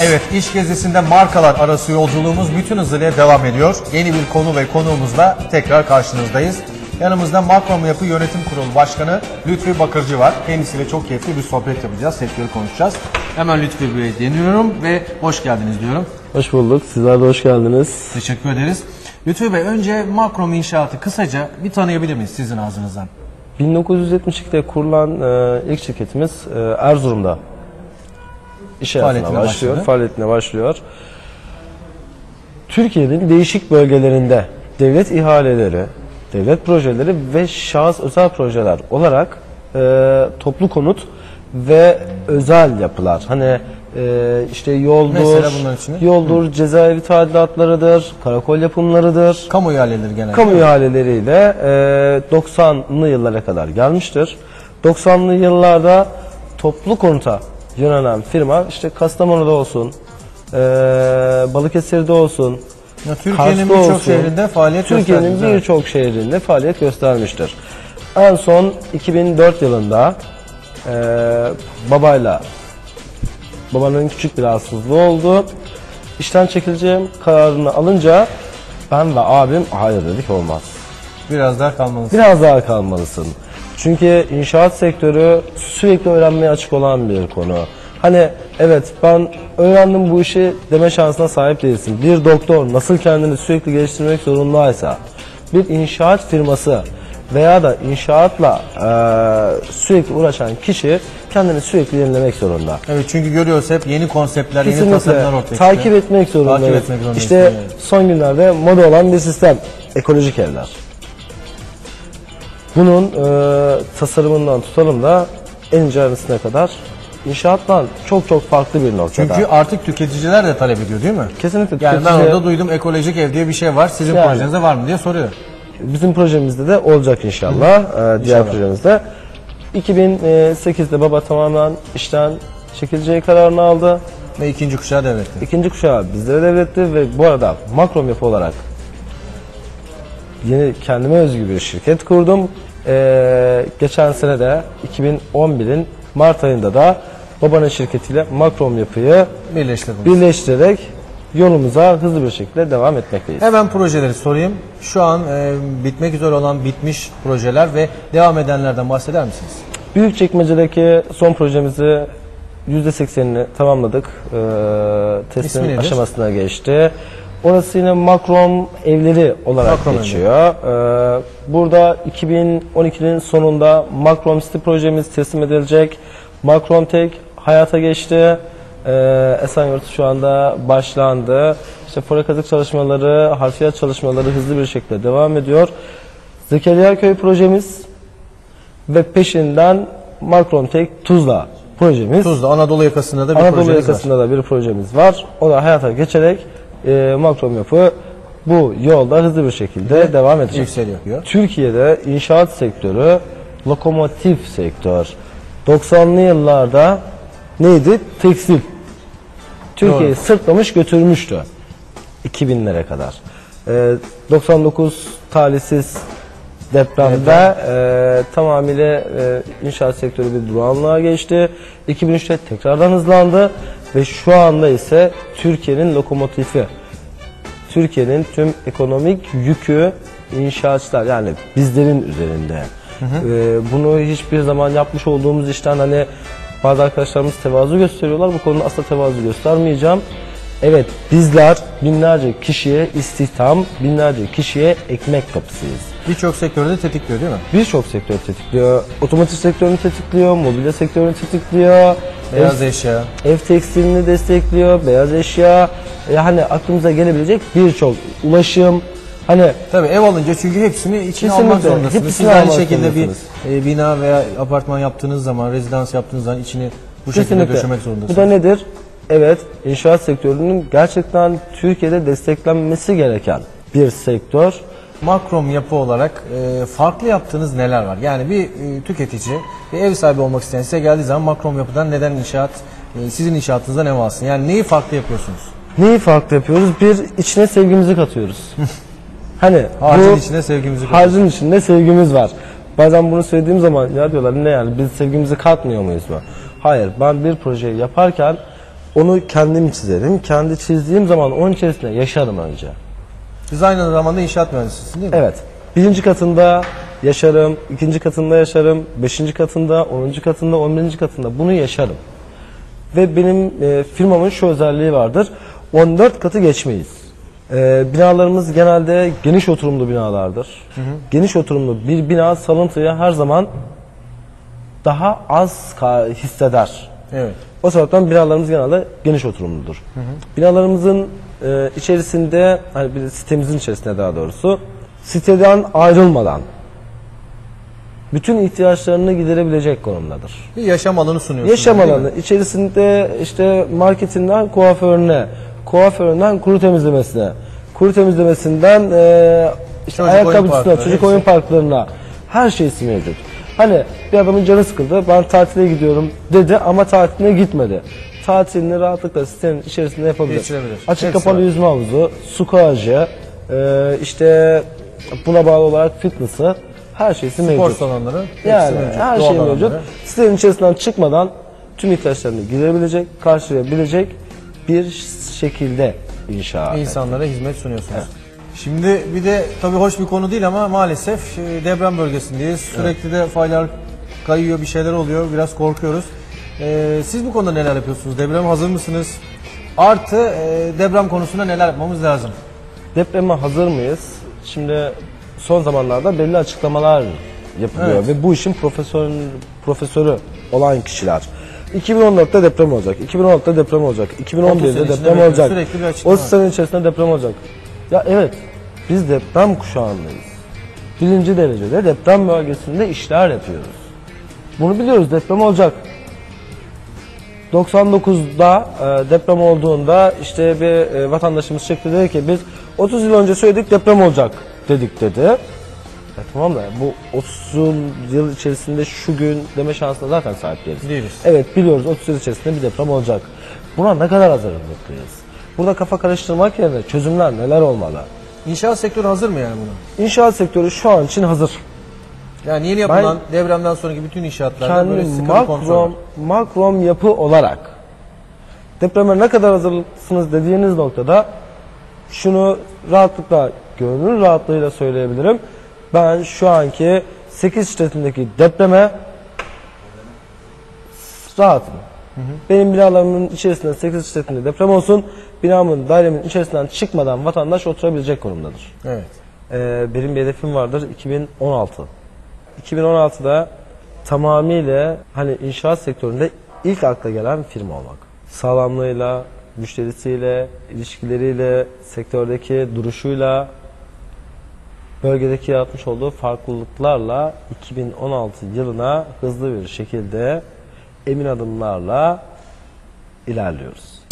Evet, iş gezisinde markalar arası yolculuğumuz bütün hızıyla devam ediyor. Yeni bir konu ve konuğumuzla tekrar karşınızdayız. Yanımızda Makrom Yapı Yönetim Kurulu Başkanı Lütfi Bakırcı var. Kendisiyle çok keyifli bir sohbet yapacağız, sektörü konuşacağız. Hemen Lütfi Bey'e deniyorum ve hoş geldiniz diyorum. Hoş bulduk. Sizler de hoş geldiniz. Teşekkür ederiz. Lütfi Bey, önce Makrom İnşaatı kısaca bir tanıyabilir miyiz sizin ağzınızdan? 1972'de kurulan e, ilk şirketimiz e, Erzurum'da iş hayatına Faaliyetine başlıyor, başladı. faaliyetine başlıyor. Türkiye'nin değişik bölgelerinde devlet ihaleleri, devlet projeleri ve şahıs özel projeler olarak e, toplu konut ve özel yapılar. Hani e, işte yoldur, yoldur, cezaevi tadilatlarıdır, karakol yapımlarıdır. Kamu ihaleleri genelde. Kamu ihaleleriyle e, 90'lı yıllara kadar gelmiştir. 90'lı yıllarda toplu konuta yönelen firma işte Kastamonu'da olsun, e, Balıkesir'de olsun, Ya Türkiye'nin birçok şehrinde faaliyet Türkiye'nin birçok şehrinde faaliyet göstermiştir. En son 2004 yılında e, babayla babanın küçük bir rahatsızlığı oldu. İşten çekileceğim kararını alınca ben ve abim hayır dedik olmaz. Biraz daha kalmalısınız. Biraz daha kalmalısın. Çünkü inşaat sektörü sürekli öğrenmeye açık olan bir konu. Hani evet ben öğrendim bu işi deme şansına sahip değilsin. Bir doktor nasıl kendini sürekli geliştirmek zorundaysa bir inşaat firması veya da inşaatla eee, sürekli uğraşan kişi kendini sürekli yenilemek zorunda. Evet çünkü görüyoruz hep yeni konseptler, yeni Kesinlikle tasarımlar ortaya çıkıyor. takip etmek zorundayız. Takip etmek zorundayız, İşte son günlerde moda olan bir sistem ekolojik evler. Bunun e, tasarımından tutalım da en ince kadar inşaattan çok çok farklı bir noktada. Çünkü artık tüketiciler de talep ediyor değil mi? kesinlikle Yani ben tüketici- orada duydum ekolojik ev diye bir şey var. Sizin Yani. projenizde var mı diye soruyor. bizim projemizde de olacak inşallah. e, diğer İnşallah. projemizde. 2008'de baba tamamen işten çekileceği kararını aldı. Ve ikinci kuşağı devretti. İkinci kuşağı bizlere devretti ve bu arada makrom yapı olarak yeni kendime özgü bir şirket kurdum. Ee, geçen sene de 2011'in Mart ayında da babanın şirketiyle makrom yapıyı Birleştirdiniz. birleştirerek yolumuza hızlı bir şekilde devam etmekteyiz. Hemen projeleri sorayım. Şu an e, bitmek üzere olan bitmiş projeler ve devam edenlerden bahseder misiniz? Büyükçekmece'deki son projemizi %80'ini tamamladık. Ee, İsmi teslim nedir? aşamasına geçti. Orası yine makrom evleri olarak Makrom geçiyor. Ee, burada 2012'nin sonunda makrom City projemiz teslim edilecek. Makrom Tek hayata geçti. Ee, Esenyurt şu anda başlandı. İşte forekatık çalışmaları, harfiyat çalışmaları hızlı bir şekilde devam ediyor. Zekeriya Köy projemiz ve peşinden Makron Tek Tuzla projemiz. Tuzla, Anadolu yakasında da bir Anadolu projeniz var. yakasında da bir projemiz var. O da hayata geçerek e, Makrom yapı bu yolda hızlı bir şekilde devam edecek. Yükseliyor. Türkiye'de inşaat sektörü lokomotif sektör. 90'lı yıllarda neydi? Tekstil. Türkiye'yi sırtlamış götürmüştü. 2000'lere kadar. Ee, 99 talihsiz depremde e, tamamıyla e, inşaat sektörü bir durağanlığa geçti. 2003'te tekrardan hızlandı ve şu anda ise Türkiye'nin lokomotifi. Türkiye'nin tüm ekonomik yükü inşaatçılar yani bizlerin üzerinde. Ee, bunu hiçbir zaman yapmış olduğumuz işten hani bazı arkadaşlarımız tevazu gösteriyorlar. Bu konuda asla tevazu göstermeyeceğim. Evet bizler binlerce kişiye istihdam, binlerce kişiye ekmek kapısıyız. Birçok sektörü de tetikliyor değil mi? Birçok sektör tetikliyor. Otomotiv sektörünü tetikliyor, mobilya sektörünü tetikliyor. Beyaz ev, eşya. ev tekstilini destekliyor, beyaz eşya. Yani aklımıza gelebilecek birçok ulaşım. Hani Tabii ev alınca çünkü hepsini içine Kesinlikle. almak zorundasınız. Hepsini Siz aynı almak şekilde bir zorundasınız. e, bina veya apartman yaptığınız zaman, rezidans yaptığınız zaman içini bu şekilde Kesinlikle. döşemek Bu zorundasınız. da nedir? Evet, inşaat sektörünün gerçekten Türkiye'de desteklenmesi gereken bir sektör. Makrom yapı olarak e, farklı yaptığınız neler var? Yani bir e, tüketici, bir ev sahibi olmak isteyen size geldiği zaman makrom yapıdan neden inşaat, e, sizin inşaatınızda ne varsın? Yani neyi farklı yapıyorsunuz? Neyi farklı yapıyoruz? Bir, içine sevgimizi katıyoruz. hani Harcın bu içine sevgimizi koyuyoruz. harcın içinde sevgimiz var. Bazen bunu söylediğim zaman ya diyorlar ne yani biz sevgimizi katmıyor muyuz mu? Hayır ben bir projeyi yaparken Onu kendim çizerim. Kendi çizdiğim zaman onun içerisinde yaşarım önce. Siz aynı zamanda inşaat mühendisisiniz değil mi? Evet. Birinci katında yaşarım, ikinci katında yaşarım, beşinci katında, onuncu katında, on birinci katında bunu yaşarım. Ve benim e, firmamın şu özelliği vardır. 14 katı geçmeyiz. E, binalarımız genelde geniş oturumlu binalardır. Geniş oturumlu bir bina salıntıya her zaman daha az hisseder. Evet. O sebepten binalarımız genelde geniş oturumludur. Binalarımızın e, içerisinde, hani bir sitemizin içerisinde daha doğrusu, siteden ayrılmadan bütün ihtiyaçlarını giderebilecek konumdadır. Bir yaşam alanı sunuyorsunuz. Yaşam alanı içerisinde işte marketinden kuaförüne, kuaföründen kuru temizlemesine, kuru temizlemesinden e, işte Çocuk oyun ayakkabısına, parkları, çocuk hepsi. oyun parklarına her şeysi mevcut. Hani bir adamın canı sıkıldı, ben tatile gidiyorum dedi ama tatiline gitmedi. Tatilini rahatlıkla sitenin içerisinde yapabilir. Geçirebilir. Açık Hepsi kapalı var. yüzme havuzu, su kağıcı, e, işte buna bağlı olarak fitness'ı her şeysi Spor mevcut. salonları. hepsi Yani mevcut. her Doğal şey mevcut. Sitenin içerisinden çıkmadan tüm ihtiyaçlarını giderebilecek, karşılayabilecek bir şekilde inşa. İnsanlara hizmet sunuyorsunuz. Şimdi bir de tabii hoş bir konu değil ama maalesef e, deprem bölgesindeyiz. Sürekli de faylar kayıyor, bir şeyler oluyor. Biraz korkuyoruz. Ee, siz bu konuda neler yapıyorsunuz? Deprem hazır mısınız? Artı e, deprem konusunda neler yapmamız lazım? Depreme hazır mıyız? Şimdi son zamanlarda belli açıklamalar yapılıyor Evet. ve bu işin profesör, profesörü olan kişiler. 2014'te deprem olacak, 2016'da deprem olacak, 30 2011'de sene içinde deprem olacak, sürekli bir açıklama. 30 sene içerisinde deprem olacak. Ya evet, biz deprem kuşağındayız. Birinci derecede deprem bölgesinde işler yapıyoruz. Bunu biliyoruz, deprem olacak. 99'da e, deprem olduğunda işte bir e, vatandaşımız çıktı dedi ki biz 30 yıl önce söyledik deprem olacak dedik dedi. E, tamam da bu 30 yıl içerisinde şu gün deme şansına zaten sahip değiliz. Değiliz. Evet biliyoruz 30 yıl içerisinde bir deprem olacak. Buna ne kadar hazırlıklıyız? Burada kafa karıştırmak yerine çözümler neler olmalı? İnşaat sektörü hazır mı yani buna? İnşaat sektörü şu an için hazır. Yani yeni yapılan depremden sonraki bütün inşaatlarda böyle kendi sıkı bir kontrol var. makrom, makrom yapı olarak depreme ne kadar hazırlıklısınız dediğiniz noktada şunu rahatlıkla, gönül rahatlığıyla söyleyebilirim. Ben şu anki 8 şiddetindeki depreme rahatım. Benim binalarımın içerisinde 8 şiddetinde deprem olsun, binamın, dairemin içerisinden çıkmadan vatandaş oturabilecek konumdadır. Evet. Ee, benim bir hedefim vardır 2016. 2016'da tamamıyla hani inşaat sektöründe ilk akla gelen firma olmak. Sağlamlığıyla, müşterisiyle, ilişkileriyle, sektördeki duruşuyla, bölgedeki yaratmış olduğu farklılıklarla 2016 yılına hızlı bir şekilde emin adımlarla ilerliyoruz.